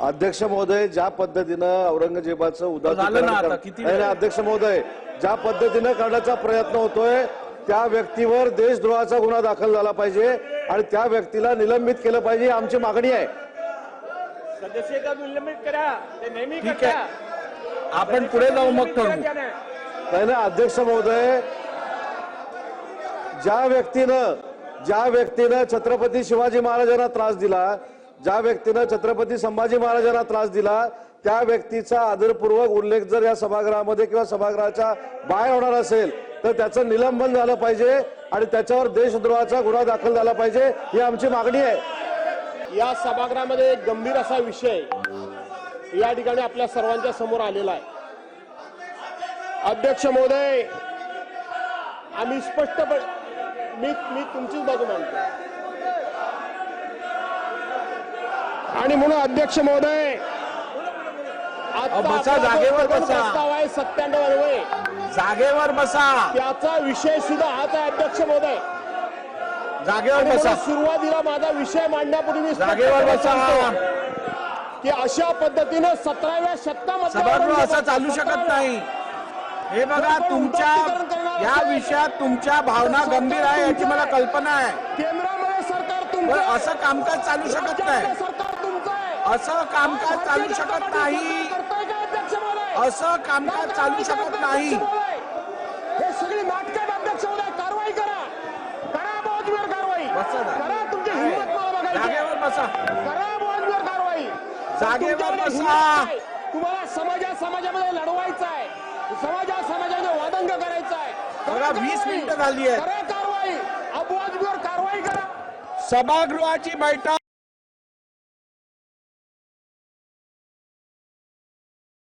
अध्यक्ष महोदय ज्या पद्धतीनं औरंगजेबाचं उदाहरण अध्यक्ष महोदय ज्या पद्धतीनं करण्याचा प्रयत्न होतोय त्या व्यक्तीवर देशद्रोहाचा गुन्हा दाखल झाला पाहिजे आणि त्या व्यक्तीला निलंबित केलं पाहिजे आमची मागणी आहे. सदस्यता निलंबित करा? ते नेहमी ठीक करता. आहे. आपण पुढे जाऊ मग. नाही ना अध्यक्ष महोदय ज्या व्यक्तीनं ज्या व्यक्तीनं छत्रपती शिवाजी महाराजांना त्रास दिला ज्या व्यक्तीनं छत्रपती संभाजी महाराजांना त्रास दिला त्या व्यक्तीचा आदरपूर्वक उल्लेख जर या सभागृहामध्ये किंवा सभागृहाच्या बाहेर होणार असेल तर त्याचं निलंबन झालं पाहिजे आणि त्याच्यावर देशद्रोहाचा गुन्हा दाखल झाला पाहिजे ही आमची मागणी आहे. या सभागृहामध्ये एक गंभीर असा विषय या ठिकाणी आपल्या सर्वांच्या समोर आलेला आहे. अध्यक्ष महोदय आम्ही स्पष्टपणे मी मी तुमचीच बाजू मांडतो आणि म्हणून अध्यक्ष महोदय बसा, जागेवर. प्रस्ताव आहे? सत्त्याण्णव अन्वये जागेवर बसा. त्याचा विषय सुद्धा हाच आहे अध्यक्ष महोदय. जागेवर बसा. सुरुवातीला माझा विषय मांडण्यापूर्वी जागेवर बसा. की अशा पद्धतीनं सतराव्या शतकामध्ये असं चालू शकत नाही. हे बघा तुमच्या या विषयात तुमच्या भावना गंभीर आहे याची मला कल्पना आहे. केंद्रामध्ये सरकार तुमचं आहे. असं कामकाज चालू शकत नाही. असं कामकाज चालू शकत नाही? असं कामकाज चालू शकत नाही हे सगळी नाटकात अध्यक्ष महोदय कारवाई करा करा बहुजमेर कारवाई. करा तुमची हिंमत मला बघायची आहे. जागेवर बसा करा बहुजमेर कारवाई जागेवर बसा. आहे. तुम्हाला समाजा समाजामध्ये लढवायचं आहे समाजा समाजामध्ये वादंग करायचं आहे करा वीस. मिनिटं झाली. करा कारवाई अबोजमेर कारवाई करा सभागृहाची बैठक